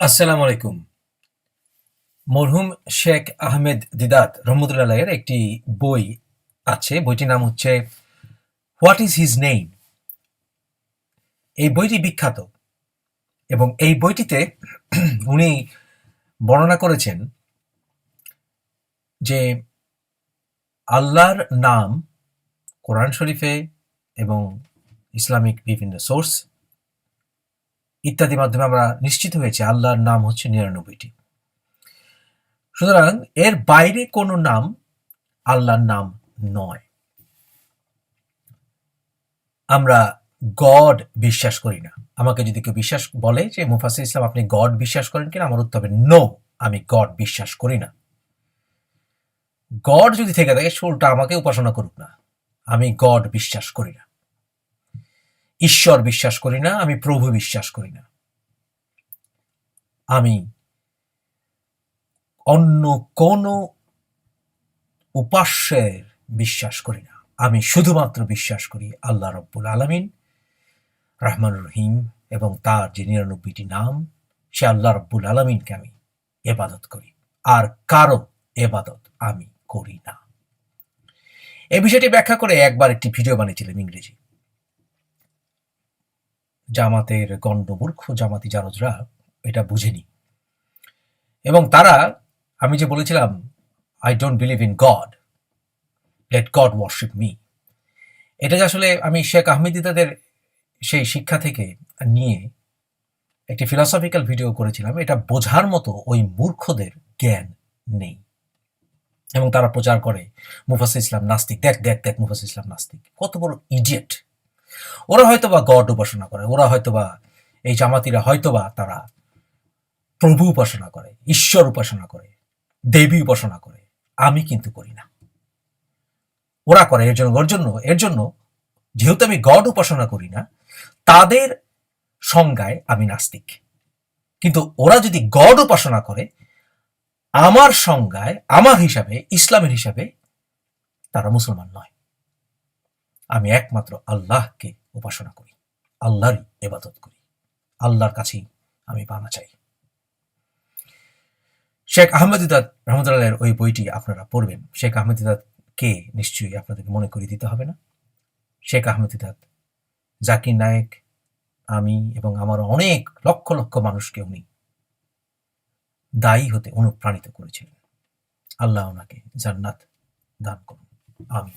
আসসালামু আলাইকুম। মরহুম শেখ আহমেদ দিদাত রহমতুল্লাহের একটি বই আছে। বইটির নাম হচ্ছে হোয়াট ইজ হিজ নেইম? এই বইটি বিখ্যাত এবং এই বইটিতে উনি বর্ণনা করেছেন যে আল্লাহর নাম কোরআন শরীফে এবং ইসলামিক বিভিন্ন সোর্স ইত্যাদি মাধ্যমে আমরা নিশ্চিত হয়েছে আল্লাহর নাম হচ্ছে নিরানব্বইটি। সুতরাং এর বাইরে কোনো নাম আল্লাহর নাম নয়। আমরা গড বিশ্বাস করি না। আমাকে যদি কেউ বিশ্বাস বলে যে মুফাসির ইসলাম, আপনি গড বিশ্বাস করেন কিনা? আমার উত্তর হবে নো আমি গড বিশ্বাস করি না। গড যদি থেকে থাকে, সে উল্টা আমাকে উপাসনা করুক না। আমি গড বিশ্বাস করি না। ঈশ্বর বিশ্বাস করি না, আমি প্রভু বিশ্বাস করি না। আমি অন্য কোনো উপাস্যের বিশ্বাস করি না। আমি শুধুমাত্র বিশ্বাস করি আল্লাহ রব্বুল আলমিন রহমান রহিম এবং তার যে নিরানব্বইটি নাম, সে আল্লাহ রব্বুল আলমিনকে আমি এবাদত করি। আর কারও এবাদত আমি করি না। এই বিষয়টি ব্যাখ্যা করে একবার একটি ভিডিও বানিয়েছিলাম ইংরেজি। জামাতের গণ্ডমূর্খ জামাতি জারজরা এটা বুঝেনি। এবং তারা, আমি যে বলেছিলাম I don't believe in God let God worship me এটা যে আসলে আমি শেখ আহমেদি তাদের সেই শিক্ষা থেকে নিয়ে একটি ফিলসফিক্যাল ভিডিও করেছিলাম, এটা বোঝার মতো ওই মূর্খদের জ্ঞান নেই। এবং তারা প্রচার করে মুফাস ইসলাম নাস্তিক, দেখ দেখ দেখ মুফাস ইসলাম নাস্তিক। কত বড় ইডিয়েট ওরা হয়তোবা গড উপাসনা করে, ওরা হয়তোবা এই জামাতিরা হয়তোবা তারা প্রভু উপাসনা করে, ঈশ্বর উপাসনা করে, দেবী উপাসনা করে। আমি কিন্তু করি না। ওরা করে এর জন্য, ওর জন্য, এর জন্য যেহেতু আমি গড উপাসনা করি না, তাদের সংজ্ঞায় আমি নাস্তিক। কিন্তু ওরা যদি গড উপাসনা করে, আমার সংজ্ঞায়, আমার হিসাবে, ইসলামের হিসাবে তারা মুসলমান নয়। আমি একমাত্র আল্লাহকে উপাসনা করি, আল্লাহরই এবাদত করি, আল্লাহর কাছেই আমি পানা চাই। শেখ আহমেদিদাদ রহমতুল্লাহের ওই বইটি আপনারা পড়বেন। শেখ আহমেদিদাদ কে নিশ্চয়ই আপনাদেরকে মনে করে দিতে হবে না। শেখ আহমেদিদাদ জাকির নায়েক, আমি এবং আমার অনেক লক্ষ লক্ষ মানুষকে উনি দায়ী হতে অনুপ্রাণিত করেছিলেন। আল্লাহ ওনাকে জান্নাত দান করুন। আমি